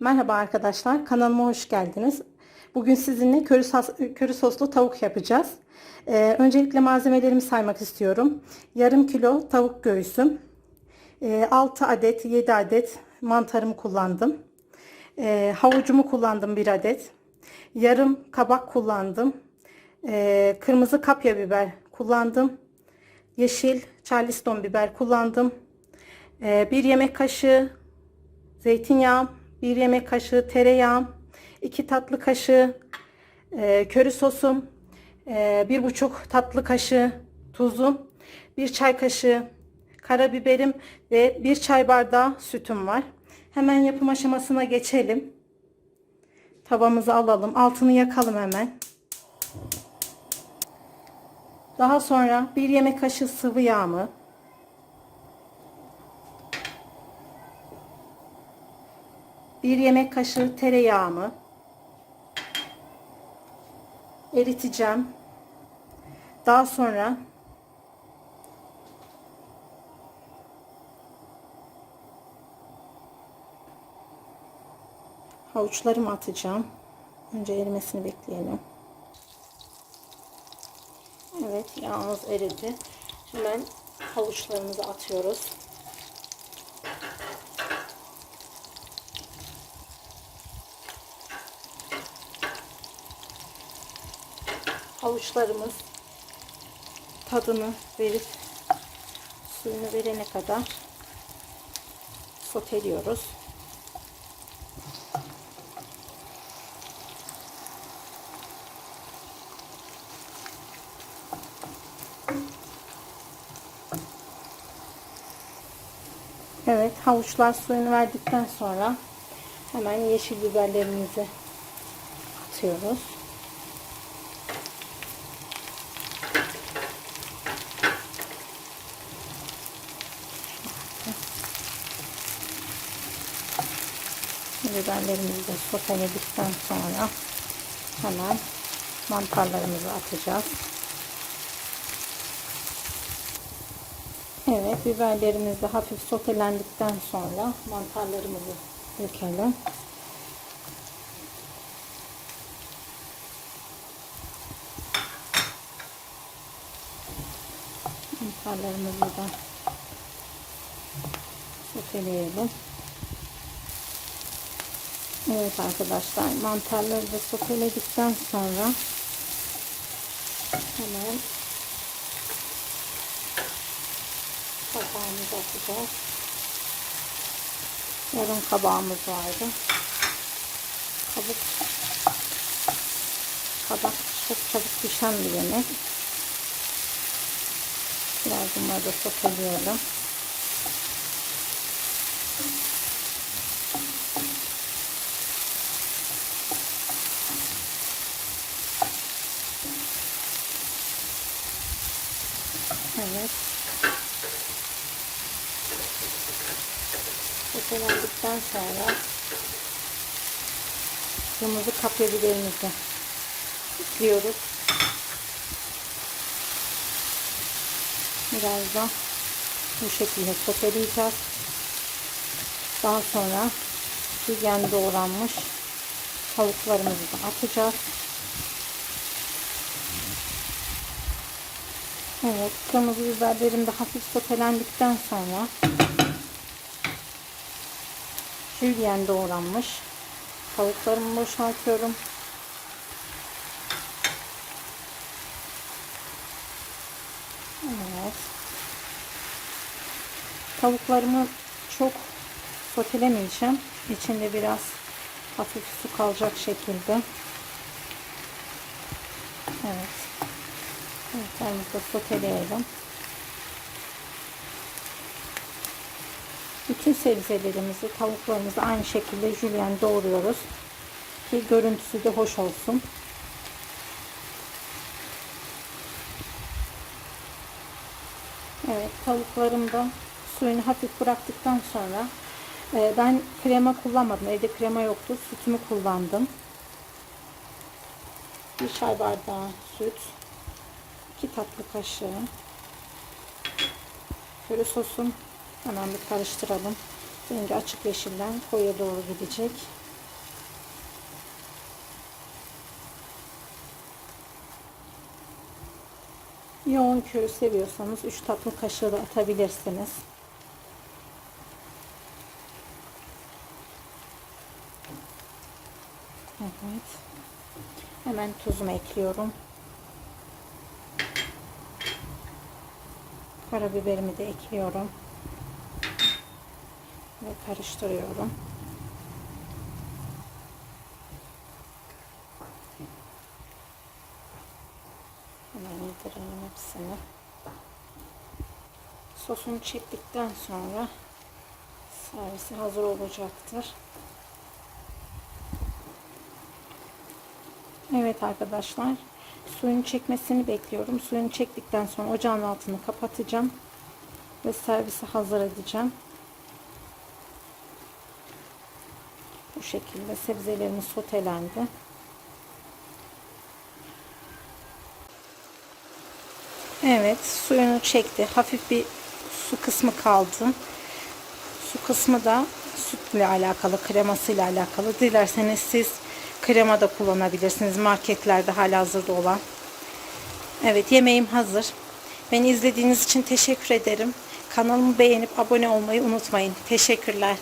Merhaba arkadaşlar, kanalıma hoş geldiniz. Bugün sizinle köri, sos, köri soslu tavuk yapacağız. Ee, öncelikle malzemelerimi saymak istiyorum. Yarım kilo tavuk göğsüm, ee, 6 adet, 7 adet mantarımı kullandım. Ee, havucumu kullandım 1 adet. Yarım kabak kullandım. Ee, kırmızı kapya biber kullandım. Yeşil charleston biber kullandım. Ee, 1 yemek kaşığı zeytinyağı, 1 yemek kaşığı tereyağım, 2 tatlı kaşığı e, köri sosum, e, 1,5 tatlı kaşığı tuzum, 1 çay kaşığı karabiberim ve 1 çay bardağı sütüm var. Hemen yapım aşamasına geçelim. Tavamızı alalım. Altını yakalım hemen. Daha sonra 1 yemek kaşığı sıvı yağımı, bir yemek kaşığı tereyağımı eriteceğim. Daha sonra havuçlarımı atacağım. Önce erimesini bekleyelim. Evet yağımız eridi. Hemen havuçlarımızı atıyoruz. Havuçlarımız tadını verip suyunu verene kadar soteliyoruz. Evet havuçlar suyunu verdikten sonra hemen yeşil biberlerimizi atıyoruz. Biberlerimizi de soteledikten sonra hemen mantarlarımızı atacağız. Evet biberlerimiz de hafif sotelendikten sonra mantarlarımızı dökelim. Mantarlarımızı da soteleyelim. Evet arkadaşlar mantarları da soteledikten sonra hemen kabağımızı atacağız. Yarım kabağımız vardı. Kabuk kabak çok çabuk pişen bir yemek. Biraz bunları da soteliyorum. Evet. Sotelendikten sonra kırmızı kapya biberimizi ekliyoruz. Biraz da bu şekilde soteleyeceğiz. Daha sonra düzen doğranmış tavuklarımızı da atacağız. Evet, kırmızı biberlerim de hafif sotelendikten sonra jülyen doğranmış tavuklarımı boşaltıyorum. Evet. Tavuklarımı çok sotelemeyeceğim. İçinde biraz hafif su kalacak şekilde. Evet. Da soteleyelim. Bütün sebzelerimizi, tavuklarımızı aynı şekilde jülyen doğruyoruz. Ki görüntüsü de hoş olsun. Evet, tavuklarım da suyunu hafif bıraktıktan sonra e, ben krema kullanmadım. Evde krema yoktu. Sütümü kullandım. Bir çay bardağı süt. 2 tatlı kaşığı köri sosum hemen bir karıştıralım. Rengi açık yeşilden koyu doğru gidecek. Yoğun köri seviyorsanız 3 tatlı kaşığı da atabilirsiniz. Evet. Hemen tuzumu ekliyorum. Karabiberimi de ekliyorum. Ve karıştırıyorum. Hemen yedirelim hepsini. Sosunu çektikten sonra servisi hazır olacaktır. Evet arkadaşlar. Suyun çekmesini bekliyorum. Suyunu çektikten sonra ocağın altını kapatacağım. Ve servisi hazır edeceğim. Bu şekilde sebzelerimiz sotelendi. Evet suyunu çekti. Hafif bir su kısmı kaldı. Su kısmı da sütle alakalı, kremasıyla alakalı. Dilerseniz siz krema da kullanabilirsiniz. Marketlerde hala hazırda olan. Evet yemeğim hazır. Beni izlediğiniz için teşekkür ederim. Kanalımı beğenip abone olmayı unutmayın. Teşekkürler.